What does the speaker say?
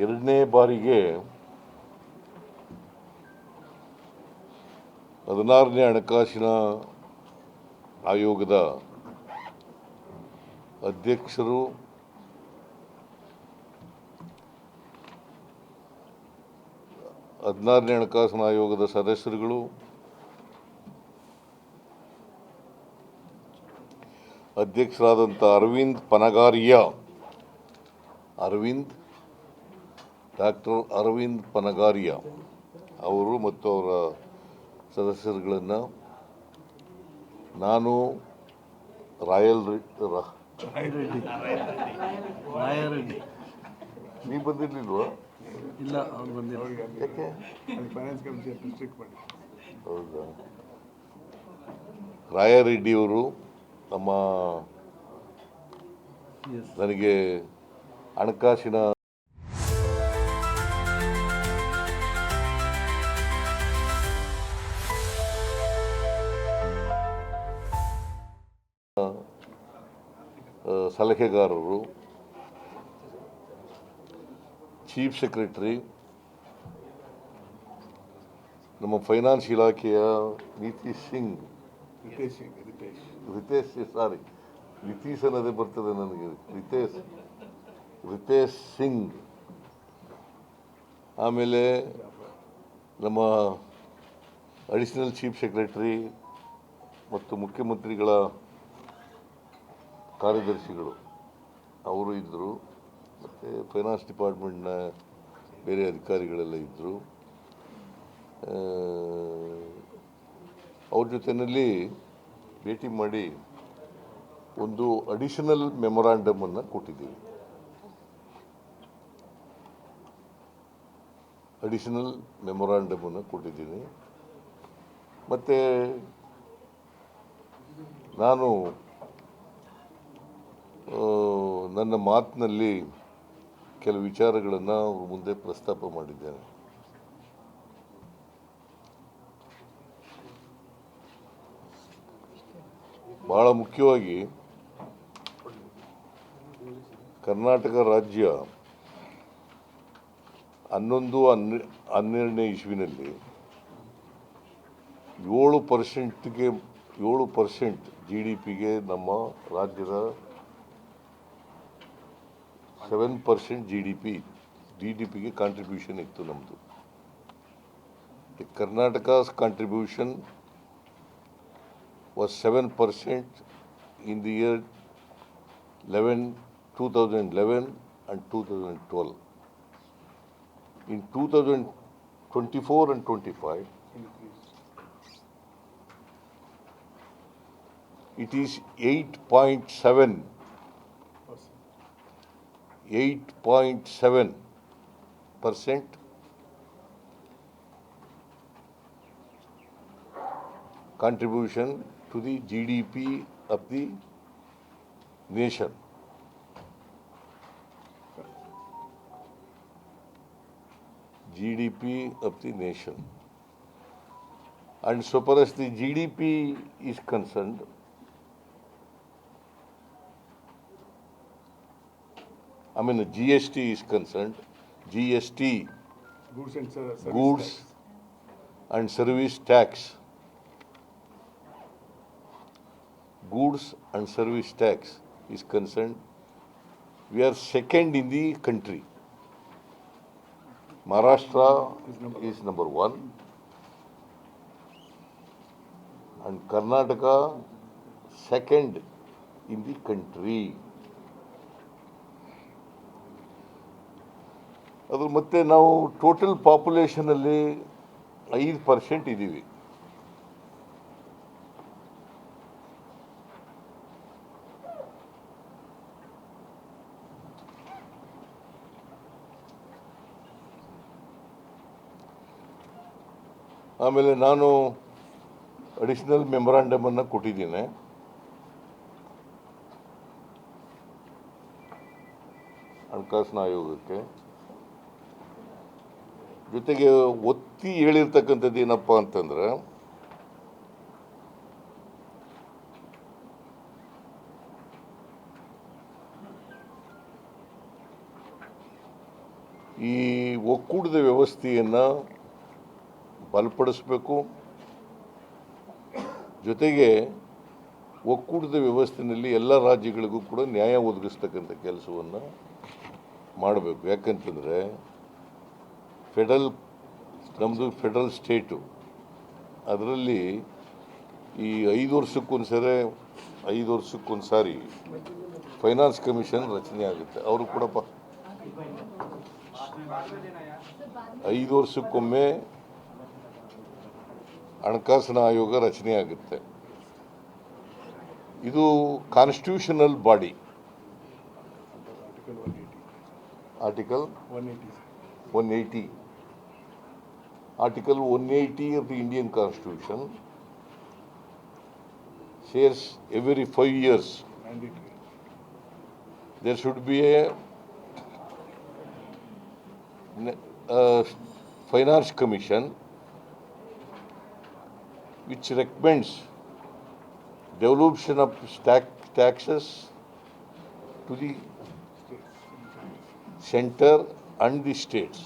ಎರಡನೇ ಬಾರಿಗೆ ಹದಿನಾರನೇ ಹಣಕಾಸಿನ ಆಯೋಗದ ಅಧ್ಯಕ್ಷರು ಹದಿನಾರನೇ ಹಣಕಾಸಿನ ಆಯೋಗದ ಸದಸ್ಯರುಗಳು ಅಧ್ಯಕ್ಷರಾದಂಥ ಅರವಿಂದ್ ಪನಗಾರಿಯಾ. ಅರವಿಂದ್ ಡಾಕ್ಟರ್ ಅರವಿಂದ್ ಪನಗಾರಿಯಾ ಅವರು ಮತ್ತು ಅವರ ಸದಸ್ಯರುಗಳನ್ನು ನಾನು ರಾಯಲ್ ರೆಡ್ಡಿ ನೀ ಬಂದಿರ್ಲಿಲ್ವಾ? ಇಲ್ಲ ಯಾಕೆ? ಹೌದಾ? ರಾಯರೆಡ್ಡಿಯವರು ನಮ್ಮ ನನಗೆ ಹಣಕಾಸಿನ ಸಲಹೆಗಾರರು ಚೀಫ್ ಸೆಕ್ರೆಟರಿ ನಮ್ಮ ಫೈನಾನ್ಸ್ ಇಲಾಖೆಯ ನಿತೀಶ್ ಸಿಂಗ್. ರಿತೇಶ್ ಸಿಂಗ್ ರಿತೇಶ್ ರಿತೇಶ್ ಸಾರಿ ನಿತೀಶ್ ಅನ್ನೋದೇ ಬರ್ತದೆ ನನಗೆ. ರಿತೇಶ್ ರಿತೇಶ್ ಸಿಂಗ್. ಆಮೇಲೆ ನಮ್ಮ ಅಡಿಷನಲ್ ಚೀಫ್ ಸೆಕ್ರೆಟರಿ ಮತ್ತು ಮುಖ್ಯಮಂತ್ರಿಗಳ ಕಾರ್ಯದರ್ಶಿಗಳು. ಅವರು ಇದ್ದರು ಮತ್ತು ಫೈನಾನ್ಸ್ ಡಿಪಾರ್ಟ್ಮೆಂಟ್ನ ಬೇರೆ ಅಧಿಕಾರಿಗಳೆಲ್ಲ ಇದ್ದರು ಅವ್ರ ಜೊತೆಯಲ್ಲಿ ಭೇಟಿ ಮಾಡಿ ಒಂದು ಅಡಿಷನಲ್ ಮೆಮೊರಾಂಡಮನ್ನು ಕೊಟ್ಟಿದ್ದೀವಿ. ಅಡಿಷನಲ್ ಮೆಮೊರಾಂಡಮನ್ನು ಕೊಟ್ಟಿದ್ದೀನಿ. ಮತ್ತು ನಾನು ನನ್ನ ಮಾತಿನಲ್ಲಿ ಕೆಲವು ವಿಚಾರಗಳನ್ನು ಅವರು ಮುಂದೆ ಪ್ರಸ್ತಾಪ ಮಾಡಿದ್ದೇನೆ ಬಹಳ ಮುಖ್ಯವಾಗಿ ಕರ್ನಾಟಕ ರಾಜ್ಯ ಹನ್ನೊಂದು, ಹನ್ನೆ, ಹನ್ನೆರಡನೇ ಇಸ್ವಿನಲ್ಲಿ ಏಳು ಪರ್ಸೆಂಟ್ಗೆ ಏಳು ಪರ್ಸೆಂಟ್ ಜಿ ಡಿ ಪಿಗೆ ನಮ್ಮ ರಾಜ್ಯದ Seven percent G D P G D ಪಿಗೆ ಕಾಂಟ್ರಿಬ್ಯೂಷನ್ ಇತ್ತು ನಮ್ಮದು Karnataka's contribution was 7% in the year 11, 2011 and 2012. In 2024 and 25, it is 8.7, 8.7 percent contribution to the GDP of the nation. GDP of the nation. And so far as the GDP is concerned, I mean, the GST is concerned, GST, Goods and service goods tax. and service tax. Goods and service tax is concerned, we are second in the country. Maharashtra is number one, and Karnataka second in the country. ಅದ್ರ ಮತ್ತೆ ನಾವು total ಪಾಪ್ಯುಲೇಷನಲ್ಲಿ ಐದು percent ಇದ್ದೀವಿ. ಆಮೇಲೆ ನಾನು additional ಮೆಮೊರಾಂಡಮನ್ನು ಕೊಟ್ಟಿದ್ದೀನಿ. ಹಣಕಾಸಿನ ಆಯೋಗಕ್ಕೆ. ಜೊತೆಗೆ ಒತ್ತಿ ಹೇಳಿರ್ತಕ್ಕಂಥದ್ದು ಏನಪ್ಪ ಅಂತಂದ್ರೆ, ಈ ಒಕ್ಕೂಟದ ವ್ಯವಸ್ಥೆಯನ್ನು ಬಲಪಡಿಸಬೇಕು. ಜೊತೆಗೆ ಒಕ್ಕೂಟದ ವ್ಯವಸ್ಥೆಯಲ್ಲಿ ಎಲ್ಲ ರಾಜ್ಯಗಳಿಗೂ ಕೂಡ ನ್ಯಾಯ ಒದಗಿಸ್ತಕ್ಕಂಥ ಕೆಲಸವನ್ನು ಮಾಡಬೇಕು. ಯಾಕಂತಂದರೆ ಫೆಡರಲ್ ನಮ್ಮದು ಫೆಡರಲ್ ಸ್ಟೇಟು. ಅದರಲ್ಲಿ ಈ ಐದು ವರ್ಷಕ್ಕೊಂದು ಸರಿ ಐದು ವರ್ಷಕ್ಕೊಂದು ಸಾರಿ ಫೈನಾನ್ಸ್ ಕಮಿಷನ್ ರಚನೆ ಆಗುತ್ತೆ. ಅವರು ಕೂಡ ಪ ಐದು ವರ್ಷಕ್ಕೊಮ್ಮೆ ಹಣಕಾಸಿನ ಆಯೋಗ ರಚನೆ ಆಗುತ್ತೆ. ಇದು constitutional body article one eighty Article 180 of the Indian Constitution says every five years there should be a, a finance commission which recommends devolution of tax, taxes to the center and the states.